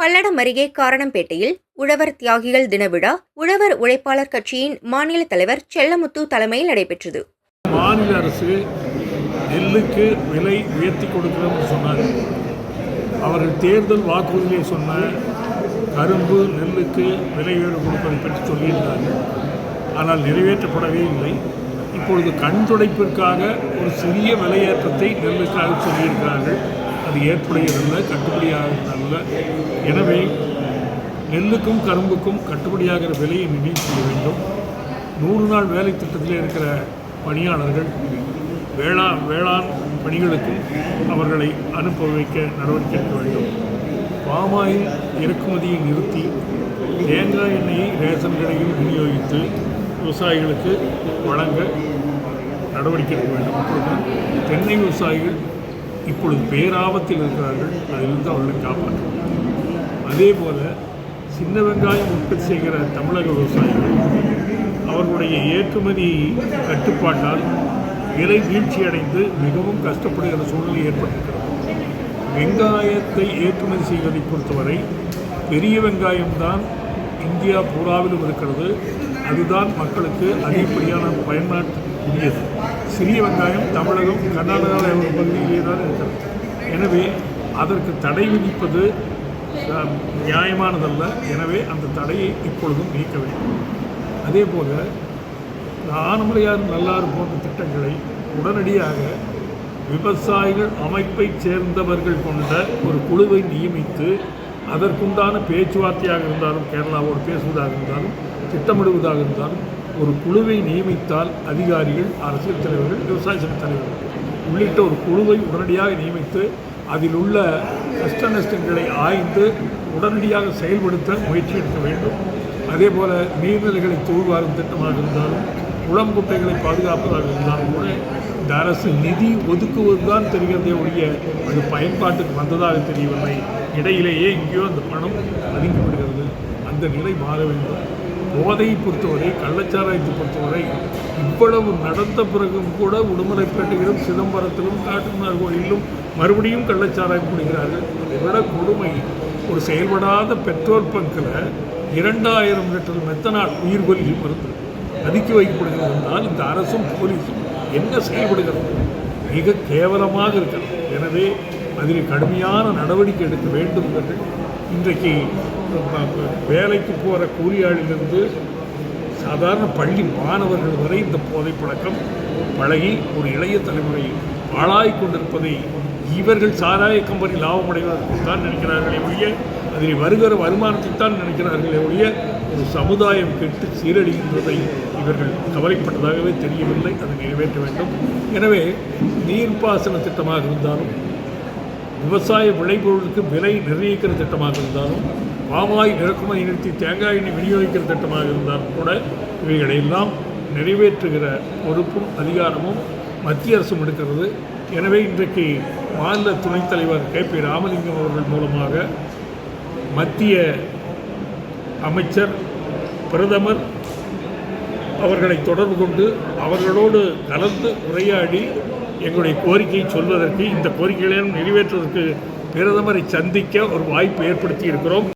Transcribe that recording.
பல்லடம் அருகே காரணம்பேட்டையில் உழவர் தியாகிகள் தின விழா உழவர் உழைப்பாளர் கட்சியின் மாநில தலைவர் செல்லமுத்து தலைமையில் நடைபெற்றது. மாநில அரசு நெல்லுக்கு விலை உயர்த்தி கொடுக்கிறோம்னு சொன்னார் அவர்கள் தேர்தல் வாக்குறுதியை சொன்ன கரும்பு நெல்லுக்கு விலை உயர்வு கொடுப்பதை பற்றி சொல்லியிருந்தார்கள் ஆனால் நிறைவேற்றப்படவே இல்லை. இப்பொழுது கண் துடைப்பிற்காக ஒரு சிறிய விலையேற்றத்தை நெல்லுக்காக சொல்லியிருக்கிறார்கள். அது ஏற்புடையதல்ல கட்டுப்படியாகிறதல்ல எனவே நெல்லுக்கும் கரும்புக்கும் கட்டுப்படியாகிற விலையை நிர்ணயம் செய்ய வேண்டும். நூறு நாள் வேலை திட்டத்தில் இருக்கிற பணியாளர்கள் வேளாண் வேளாண் பணிகளுக்கும் அவர்களை அனுப்ப வைக்க நடவடிக்கை எடுக்க வேண்டும். பாமாயில் இறக்குமதியை நிறுத்தி தேங்காய் எண்ணெயை ரேஷன் கடையில் விநியோகித்து விவசாயிகளுக்கு வழங்க நடவடிக்கை எடுக்க வேண்டும். அப்பொழுது தென்னை விவசாயிகள் இப்பொழுது பேராபத்தில் இருக்கிறார்கள் அதிலிருந்து அவர்களை காப்பாற்ற அதே போல சின்ன வெங்காயம் உற்பத்தி செய்கிற தமிழக விவசாயிகள் அவர்களுடைய ஏற்றுமதி கட்டுப்பாட்டால் விலை வீழ்ச்சியடைந்து மிகவும் கஷ்டப்படுகிற சூழ்நிலை ஏற்பட்டிருக்கிறது. வெங்காயத்தை ஏற்றுமதி செய்வதை பொறுத்தவரை பெரிய வெங்காயம்தான் இந்தியா பூராவிலும் இருக்கிறது. அதுதான் மக்களுக்கு அதிகப்படியான பயன்பாட்டுக்குரியது. சிறிய வெங்காயம் தமிழகம் கர்நாடகாவில் பகுதியில் எனவே அதற்கு தடை விதிப்பது நியாயமானதல்ல. எனவே அந்த தடையை இப்பொழுதும் நீக்க வேண்டும். அதே போல இந்த நல்லாறு போன்ற திட்டங்களை உடனடியாக விவசாயிகள் அமைப்பைச் சேர்ந்தவர்கள் கொண்ட ஒரு குழுவை நியமித்து அதற்குண்டான பேச்சுவார்த்தையாக இருந்தாலும் கேரளாவோடு பேசுவதாக இருந்தாலும் திட்டமிடுவதாக இருந்தாலும் ஒரு குழுவை நியமித்தால் அதிகாரிகள் அரசியல் தலைவர்கள் விவசாய சங்க தலைவர்கள் உள்ளிட்ட ஒரு குழுவை உடனடியாக நியமித்து அதில் உள்ள கஷ்ட நஷ்டங்களை ஆய்ந்து உடனடியாக செயல்படுத்த முயற்சி எடுக்க வேண்டும். அதே போல் நீர்நிலைகளை தூர்வாரும் திட்டமாக இருந்தாலும் குளங்குட்டைகளை பாதுகாப்பதாக இருந்தாலும் கூட இந்த அரசு நிதி ஒதுக்குவது தான் தெரிகிறதே ஒழிய அது பயன்பாட்டுக்கு வந்ததாக தெரியவில்லை. இடையிலேயே எங்கேயோ அந்த பணம் பதுங்கி விடுகிறது அந்த நிலை மாற வேண்டும். போதையை பொறுத்தவரை கள்ளச்சாராயத்தை பொறுத்தவரை இவ்வளவு நடந்த பிறகும் கூட உடுமலைப்பேட்டையிலும் சிதம்பரத்திலும் காட்டுமன்னார் கோயிலும் மறுபடியும் கள்ளச்சாராயம் குடிக்கிறார்கள். அதை விட கொடுமை ஒரு செயல்படாத பெட்ரோல் பங்கில் இரண்டாயிரம் லிட்டர் மெத்தனால் உயிர்கொல்லி மருந்து பதுக்கி வைக்கப்படுகிறது என்றால் இந்த அரசும் போலீஸும் என்ன செயல்படுகிறது? மிக கேவலமாக இருக்கிறது. எனவே அதில் கடுமையான நடவடிக்கை எடுக்க வேண்டும் என்று இன்றைக்கு வேலைக்கு போகிற கூலியாளிலிருந்து சாதாரண பள்ளி மாணவர்கள் வரை இந்த போதை பழக்கம் பழகி ஒரு இளைய தலைமுறை ஆளாய் கொண்டிருப்பதை இவர்கள் சாராய கம்பெனி லாபம் அடைவதற்கு தான் நினைக்கிறார்களே ஒழிய அதில் வருகிற வருமானத்தை தான் நினைக்கிறார்களே ஒழிய ஒரு சமுதாயம் கெட்டு சீரழிகின்றதை இவர்கள் கவலைப்பட்டதாகவே தெரியவில்லை. அதை நிறைவேற்ற வேண்டும். எனவே நீர்ப்பாசன திட்டமாக இருந்தாலும் விவசாய விளைபொருளுக்கு விலை நிர்ணயிக்கிற திட்டமாக இருந்தாலும் பாமாய் இறக்குமதி நிறுத்தி தேங்காய் எண்ணெய் விநியோகிக்கிற திட்டமாக இருந்தாலும் கூட இவைகளையெல்லாம் நிறைவேற்றுகிற பொறுப்பும் அதிகாரமும் மத்திய அரசும் எடுக்கிறது. எனவே இன்றைக்கு மாநில துணைத் தலைவர் கே. பி. ராமலிங்கம் அவர்கள் மூலமாக மத்திய அமைச்சர் பிரதமர் அவர்களை தொடர்பு கொண்டு அவர்களோடு கலந்து உரையாடி எங்களுடைய கோரிக்கையை சொல்வதற்கு இந்த கோரிக்கைகளையும் நிறைவேற்றுவதற்கு பிரதமரை சந்திக்க ஒரு வாய்ப்பு ஏற்படுத்தி இருக்கிறோம்.